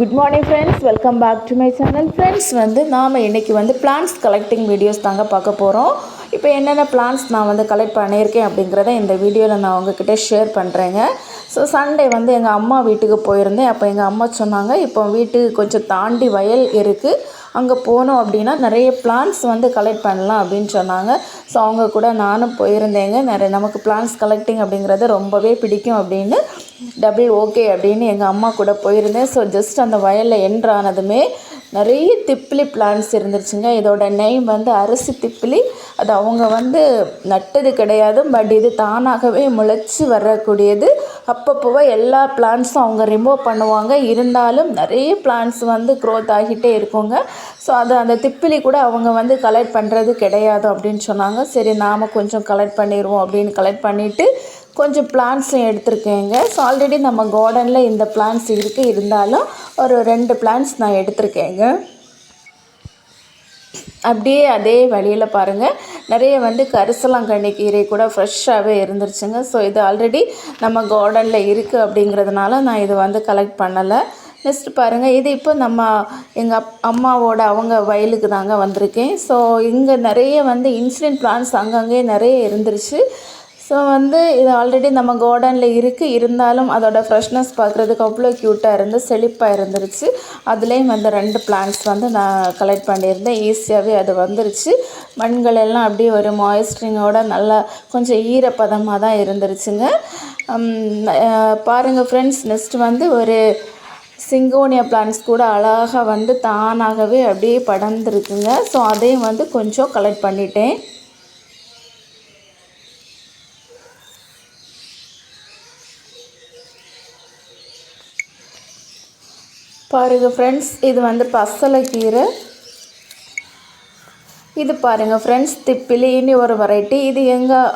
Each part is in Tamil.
Good morning friends welcome back to my channel friends வந்து நாம் இன்றைக்கி வந்து பிளான்ஸ் கலெக்டிங் வீடியோஸ் தாங்க பார்க்க போகிறோம் இப்போ என்னென்ன பிளான்ஸ் நான் வந்து கலெக்ட் பண்ணியிருக்கேன் அப்படிங்கிறத இந்த வீடியோவில் நான் உங்ககிட்ட ஷேர் பண்ணுறேங்க ஸோ சண்டே வந்து எங்கள் அம்மா வீட்டுக்கு போயிருந்தேன். அப்போ எங்கள் அம்மா சொன்னாங்க இப்போ வீட்டுக்கு கொஞ்சம் தாண்டி வயல் இருக்குது அங்கே போனோம் அப்படின்னா நிறைய பிளான்ஸ் வந்து கலெக்ட் பண்ணலாம் அப்படின்னு சொன்னாங்க. ஸோ அவங்க கூட நானும் போயிருந்தேங்க. நிறைய நமக்கு பிளான்ஸ் கலெக்டிங் அப்படிங்கிறது ரொம்பவே பிடிக்கும் அப்படின்னு டபுள் ஓகே அப்படின்னு எங்கள் அம்மா கூட போயிருந்தேன். ஸோ ஜஸ்ட் அந்த வயலில் என்ட்ரு ஆனதுமே நிறைய திப்பிலி பிளான்ஸ் இருந்துருச்சுங்க. இதோட நேம் வந்து அரிசி திப்பிலி. அது அவங்க வந்து நட்டது கிடையாது பட் இது தானாகவே முளைச்சி வரக்கூடியது. அப்பப்போவே எல்லா பிளான்ஸும் அவங்க ரிமூவ் பண்ணுவாங்க. இருந்தாலும் நிறைய பிளான்ஸ் வந்து க்ரோத் ஆகிட்டே இருக்குங்க. ஸோ அது அந்த திப்பிலி கூட அவங்க வந்து கலெக்ட் பண்ணுறது கிடையாது அப்படின்னு சொன்னாங்க. சரி நாம் கொஞ்சம் கலெக்ட் பண்ணிடுவோம் அப்படின்னு கலெக்ட் பண்ணிவிட்டு கொஞ்சம் பிளான்ஸும் எடுத்திருக்கேங்க. ஸோ ஆல்ரெடி நம்ம கார்டனில் இந்த பிளான்ஸ் இருக்குது இருந்தாலும் ஒரு ரெண்டு பிளான்ஸ் நான் எடுத்திருக்கேங்க. அப்படியே அதே வழியில் பாருங்கள் நிறைய வந்து கரிசலாங்கண்ணி கீரை கூட ஃப்ரெஷ்ஷாகவே இருந்துருச்சுங்க. ஸோ இது ஆல்ரெடி நம்ம கார்டனில் இருக்குது அப்படிங்கிறதுனால நான் இது வந்து கலெக்ட் பண்ணலை. நெக்ஸ்ட் பாருங்கள் இது இப்போ நம்ம எங்கள் அப் அம்மாவோட அவங்க வயலுக்கு தாங்க வந்திருக்கேன். ஸோ இங்கே நிறைய வந்து இன்சுலின் பிளான்ஸ் அங்கங்கே நிறைய இருந்துருச்சு. ஸோ வந்து இது ஆல்ரெடி நம்ம கார்டனில் இருக்குது இருந்தாலும் அதோட ஃப்ரெஷ்னஸ் பார்க்குறதுக்கு அவ்வளோ க்யூட்டாக இருந்து செழிப்பாக இருந்துருச்சு. அதுலேயும் வந்து ரெண்டு பிளான்ஸ் வந்து நான் கலெக்ட் பண்ணியிருந்தேன். ஈஸியாகவே அது வந்துருச்சு. மண்கள் எல்லாம் அப்படியே ஒரு மாய்ஸ்டரிங்கோட நல்லா கொஞ்சம் ஈரப்பதமாக தான் இருந்துருச்சுங்க. பாருங்கள் ஃப்ரெண்ட்ஸ் நெக்ஸ்ட் வந்து ஒரு சிங்கோனியா பிளான்ஸ் கூட அழகாக வந்து தானாகவே அப்படியே படர்ந்துருக்குங்க. ஸோ அதையும் வந்து கொஞ்சம் கலெக்ட் பண்ணிட்டேன். பாருங்கள் ஃப்ரெண்ட்ஸ் இது வந்து பசலைக்கீரை இது பாருங்கள் ஃப்ரெண்ட்ஸ் திப்பிலி இனி ஒரு வெரைட்டி இது எங்கள்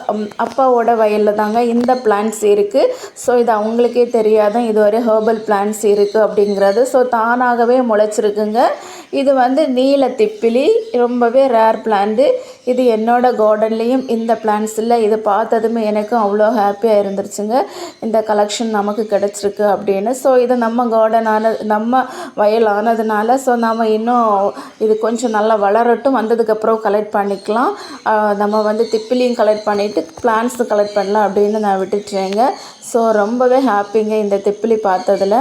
அப்பாவோட வயலில் தாங்க இந்த பிளான்ட்ஸ் இருக்குது ஸோ இது அவங்களுக்கே தெரியாத இது ஒரு ஹேர்பல் பிளான்ட்ஸ் இருக்குது அப்படிங்கிறது. ஸோ தானாகவே முளைச்சிருக்குங்க. இது வந்து நீல திப்பிலி ரொம்பவே ரேர் பிளான்ட்டு இது என்னோட கார்டன்லேயும் இந்த பிளான்ஸ் இல்லை இது பார்த்ததுமே எனக்கும் அவ்வளோ ஹாப்பியாக இருந்துருச்சுங்க. இந்த கலெக்ஷன் நமக்கு கிடச்சிருக்கு அப்படின்னு. ஸோ இது நம்ம கார்டன் ஆனது நம்ம வயல் ஆனதுனால ஸோ நம்ம இன்னும் இது கொஞ்சம் நல்லா வளரட்டும். வந்ததுக்கப்புறம் கலெக்ட் பண்ணிக்கலாம். நம்ம வந்து திப்பிலியும் கலெக்ட் பண்ணிவிட்டு பிளான்ஸு கலெக்ட் பண்ணலாம் அப்படின்னு நான் விட்டுட்டேங்க. ஸோ ரொம்பவே ஹாப்பிங்க இந்த திப்பிலி பார்த்ததில்.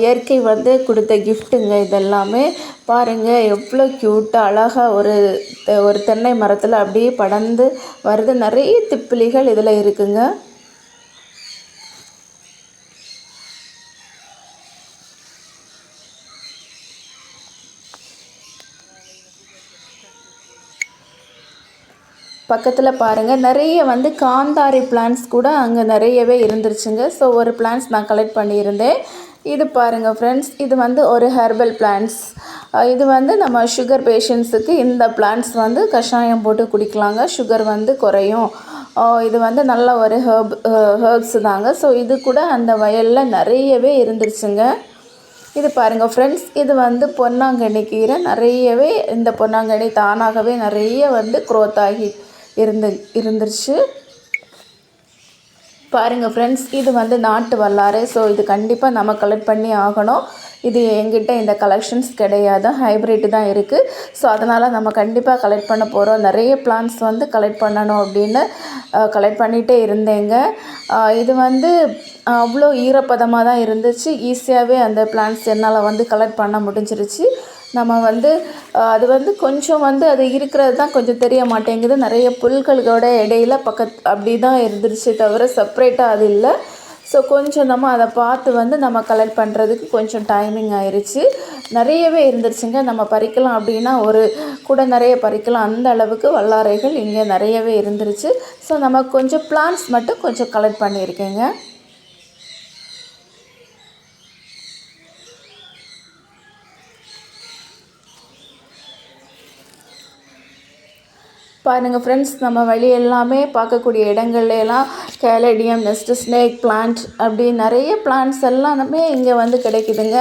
இயற்கை வந்து கொடுத்த கிஃப்ட்டுங்க இதெல்லாமே. பாருங்கள் எவ்வளோ க்யூட்டாக அழகாக ஒரு ஒரு தென்னை மரத்தில் அப்படியே படர்ந்து வருது. நிறைய திப்பிலிகள் இதில் இருக்குங்க. பக்கத்தில் பாருங்கள் நிறைய வந்து காந்தாரி பிளான்ஸ் கூட அங்கே நிறையவே இருந்துருச்சுங்க. ஸோ ஒரு பிளான்ஸ் நான் கலெக்ட் பண்ணியிருந்தேன். இது பாருங்கள் ஃப்ரெண்ட்ஸ் இது வந்து ஒரு ஹெர்பல் பிளான்ஸ் இது வந்து நம்ம சுகர் பேஷண்ட்ஸுக்கு இந்த பிளான்ஸ் வந்து கஷாயம் போட்டு குடிக்கலாங்க. சுகர் வந்து குறையும். இது வந்து நல்ல ஒரு ஹேர்ப் ஹேர்ப்ஸ் தாங்க. ஸோ இது கூட அந்த வயலில் நிறையவே இருந்துருச்சுங்க. இது பாருங்கள் ஃப்ரெண்ட்ஸ் இது வந்து பொன்னாங்கண்ணி கீரை. நிறையவே இந்த பொன்னாங்கண்ணி தானாகவே நிறைய வந்து க்ரோத் ஆகி இருந்து இருந்துருச்சு. பாருங்கள் ஃப்ரெண்ட்ஸ் இது வந்து நாட்டு வல்லாறு ஸோ இது கண்டிப்பாக நம்ம கலெக்ட் பண்ணி ஆகணும். இது எங்கிட்ட இந்த கலெக்ஷன்ஸ் கிடையாது. ஹைப்ரிட் தான் இருக்குது ஸோ அதனால் நம்ம கண்டிப்பாக கலெக்ட் பண்ண போகிறோம் நிறைய பிளான்ஸ் வந்து கலெக்ட் பண்ணணும் அப்படின்னு கலெக்ட் பண்ணிகிட்டே இருந்தேங்க. இது வந்து அவ்வளோ ஈரப்பதமாக தான் இருந்துச்சு. ஈஸியாகவே அந்த பிளான்ஸ் என்னால் வந்து கலெக்ட் பண்ண முடிஞ்சிருச்சு. நம்ம வந்து அது வந்து கொஞ்சம் வந்து அது இருக்கிறது தான் கொஞ்சம் தெரிய மாட்டேங்குது. நிறைய புல்களோட இடையில பக்கத் அப்படி தான் இருந்துருச்சு தவிர செப்ரேட்டாக அது இல்லை. ஸோ கொஞ்சம் நம்ம அதை பார்த்து வந்து நம்ம கலெக்ட் பண்ணுறதுக்கு கொஞ்சம் டைமிங் ஆயிடுச்சு நிறையவே இருந்துருச்சுங்க. நம்ம பறிக்கலாம் அப்படின்னா ஒரு கூட நிறைய பறிக்கலாம். அந்த அளவுக்கு வல்லாரைகள் இங்கே நிறையவே இருந்துருச்சு. ஸோ நம்ம கொஞ்சம் பிளான்ஸ் மட்டும் கொஞ்சம் கலெக்ட் பண்ணியிருக்கேங்க. பாருங்கள் ஃப்ரெண்ட்ஸ் நம்ம வழி எல்லாமே பார்க்கக்கூடிய இடங்கள்லாம் கேலடியம் நெஸ்ட் ஸ்னேக் பிளான்ட் அப்படி நிறைய பிளான்ட்ஸ் எல்லாமே இங்கே வந்து கிடைக்குதுங்க.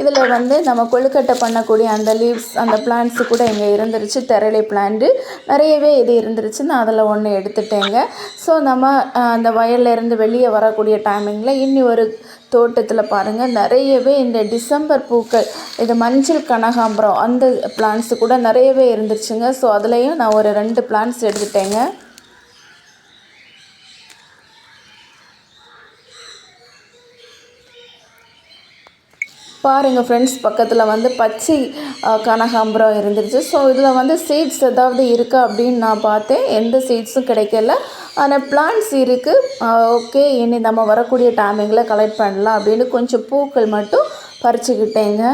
இதில் வந்து நம்ம கொழுக்கட்டை பண்ணக்கூடிய அந்த லீவ்ஸ் அந்த பிளான்ட்ஸு கூட இங்கே இருந்துருச்சு தெரளி பிளான்ட்டு நிறையவே இது இருந்துருச்சு நான் அதில் ஒன்று எடுத்துட்டேங்க. ஸோ நம்ம அந்த வயல்ல இருந்து வெளியே வரக்கூடிய டைமிங்கில் இன்னி ஒரு தோட்டத்தில் பாருங்கள் நிறையவே இந்த டிசம்பர் பூக்கள் இது மஞ்சள் கனகாம்பரம் அந்த பிளான்ஸு கூட நிறையவே இருந்துச்சுங்க. ஸோ அதுலேயும் நான் ஒரு ரெண்டு பிளான்ஸ் எடுத்துட்டேங்க. பாருங்கள் ஃப்ரெண்ட்ஸ் பக்கத்தில் வந்து பச்சை கனகாம்பரம் இருந்துருச்சு ஸோ இதில் வந்து சீட்ஸ் ஏதாவது இருக்கா அப்படின்னு நான் பார்த்தேன். எந்த சீட்ஸும் கிடைக்கல. ஆனால் பிளான்ட்ஸ் இருக்குது ஓகே இனி நம்ம வரக்கூடிய டைமிங்கில் கலெக்ட் பண்ணலாம் அப்படின்னு கொஞ்சம் பூக்கள் மட்டும் பறிச்சுக்கிட்டேங்க.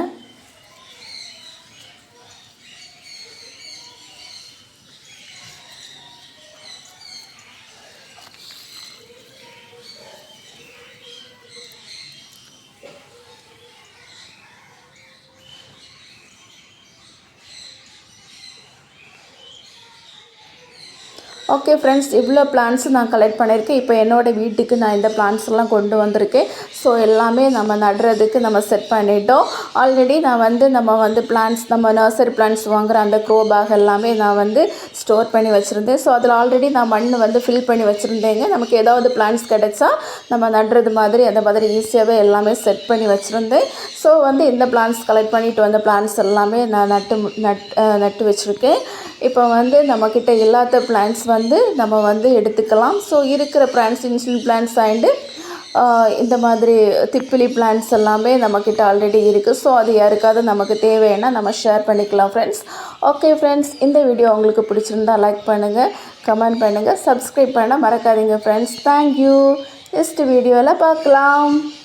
ஓகே ஃப்ரெண்ட்ஸ் இவ்வளோ பிளான்ஸ் நான் கலெக்ட் பண்ணியிருக்கேன் இப்போ என்னோடய வீட்டுக்கு நான் இந்த பிளான்ஸ்லாம் எல்லாம் கொண்டு வந்திருக்கேன். ஸோ எல்லாமே நம்ம நடுறதுக்கு நம்ம செட் பண்ணிட்டோம். ஆல்ரெடி நான் வந்து நம்ம வந்து பிளான்ஸ் நம்ம நர்சரி பிளான்ஸ் வாங்குகிற அந்த க்ரோ பேக் எல்லாமே நான் வந்து ஸ்டோர் பண்ணி வச்சுருந்தேன். ஸோ அதில் ஆல்ரெடி நான் மண் வந்து ஃபில் பண்ணி வச்சுருந்தேங்க. நமக்கு ஏதாவது பிளான்ஸ் கிடைச்சா நம்ம நடுறது மாதிரி அந்த மாதிரி ஈஸியாகவே எல்லாமே செட் பண்ணி வச்சுருந்தேன். ஸோ வந்து இந்த பிளான்ஸ் கலெக்ட் பண்ணிட்டு வந்த பிளான்ஸ் எல்லாமே நான் நட்டு நட் நட்டு வச்சுருக்கேன். இப்போ வந்து நம்மக்கிட்ட இல்லாத பிளான்ஸ் வந்து நம்ம வந்து எடுத்துக்கலாம். ஸோ இருக்கிற பிளான்ஸ் இன்சுலின் பிளான்ஸ் அண்டு இந்த மாதிரி திப்பிலி பிளான்ஸ் எல்லாமே நம்மக்கிட்ட ஆல்ரெடி இருக்குது ஸோ அது யாருக்காவது நமக்கு தேவைன்னா நம்ம ஷேர் பண்ணிக்கலாம் ஃப்ரெண்ட்ஸ் ஓகே ஃப்ரெண்ட்ஸ் இந்த வீடியோ உங்களுக்கு பிடிச்சிருந்தா லைக் பண்ணுங்கள் கமெண்ட் பண்ணுங்கள் சப்ஸ்கிரைப் பண்ண மறக்காதீங்க ஃப்ரெண்ட்ஸ் தேங்க்யூ நெக்ஸ்ட் வீடியோவில் பார்க்கலாம்.